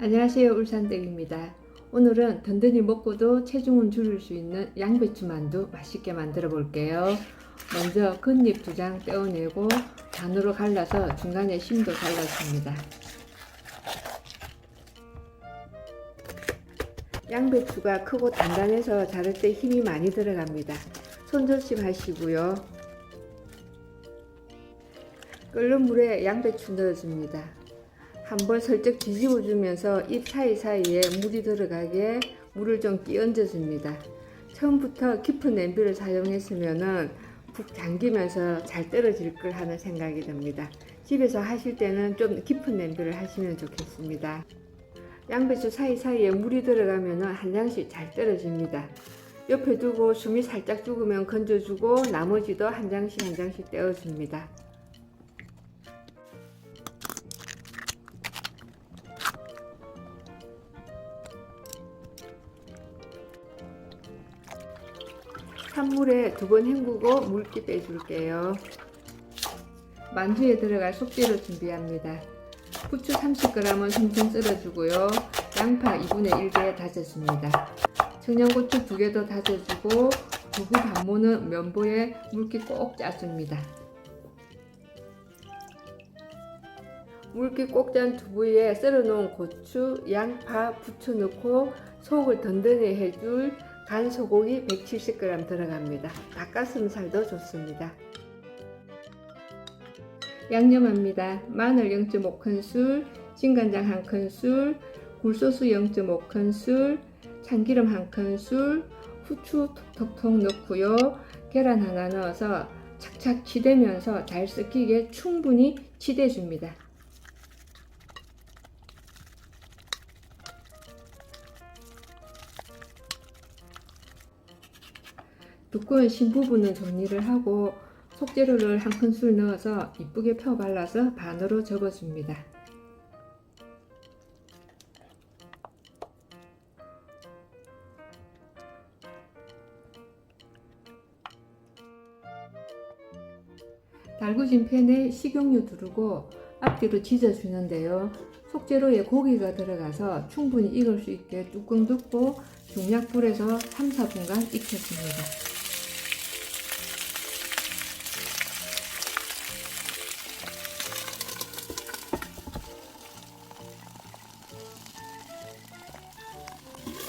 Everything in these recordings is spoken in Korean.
안녕하세요 울산댁입니다. 오늘은 든든히 먹고도 체중은 줄일 수 있는 양배추 만두 맛있게 만들어 볼게요. 먼저 겉잎 두 장 떼어내고 반으로 갈라서 중간에 심도 잘랐습니다. 양배추가 크고 단단해서 자를 때 힘이 많이 들어갑니다. 손조심 하시고요. 끓는 물에 양배추 넣어줍니다. 한번 슬쩍 뒤집어 주면서 잎 사이사이에 물이 들어가게 물을 좀 끼얹어 줍니다. 처음부터 깊은 냄비를 사용했으면은 푹 잠기면서 잘 떨어질 걸 하는 생각이 듭니다. 집에서 하실 때는 좀 깊은 냄비를 하시면 좋겠습니다. 양배추 사이사이에 물이 들어가면은 한 장씩 잘 떨어집니다. 옆에 두고 숨이 살짝 죽으면 건져주고 나머지도 한 장씩 한 장씩 떼어줍니다. 찬물에 두 번 헹구고 물기 빼줄게요. 만두에 들어갈 속재료 준비합니다. 부추 30g은 숭숭 썰어주고요. 양파 2분의 1개 다졌습니다. 청양고추 2개 더 다져주고 두부 반모는 면보에 물기 꼭 짜줍니다. 물기 꼭 짠 두부에 썰어놓은 고추, 양파, 부추 넣고 속을 든든히 해줄 간 소고기 170g 들어갑니다. 닭가슴살도 좋습니다. 양념합니다. 마늘 0.5큰술, 진간장 1큰술, 굴소스 0.5큰술, 참기름 1큰술, 후추 톡톡톡 넣고요. 계란 하나 넣어서 착착 치대면서 잘 섞이게 충분히 치대줍니다. 두꺼운 신 부분은 정리를 하고 속재료를 한 큰술 넣어서 이쁘게 펴 발라서 반으로 접어줍니다. 달구진 팬에 식용유 두르고 앞뒤로 지져주는데요. 속재료에 고기가 들어가서 충분히 익을 수 있게 뚜껑 덮고 중약불에서 3, 4분간 익혔습니다.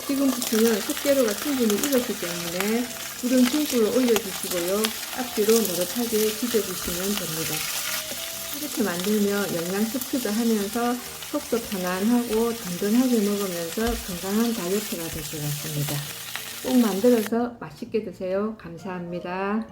지금 부추는 속재료가 충분히 익었기 때문에 불은 중불로 올려주시고요. 앞뒤로 노릇하게 지져주시면 됩니다. 이렇게 만들면 영양 섭취도 하면서 속도 편안하고 든든하게 먹으면서 건강한 다이어트가 될 것 같습니다. 꼭 만들어서 맛있게 드세요. 감사합니다.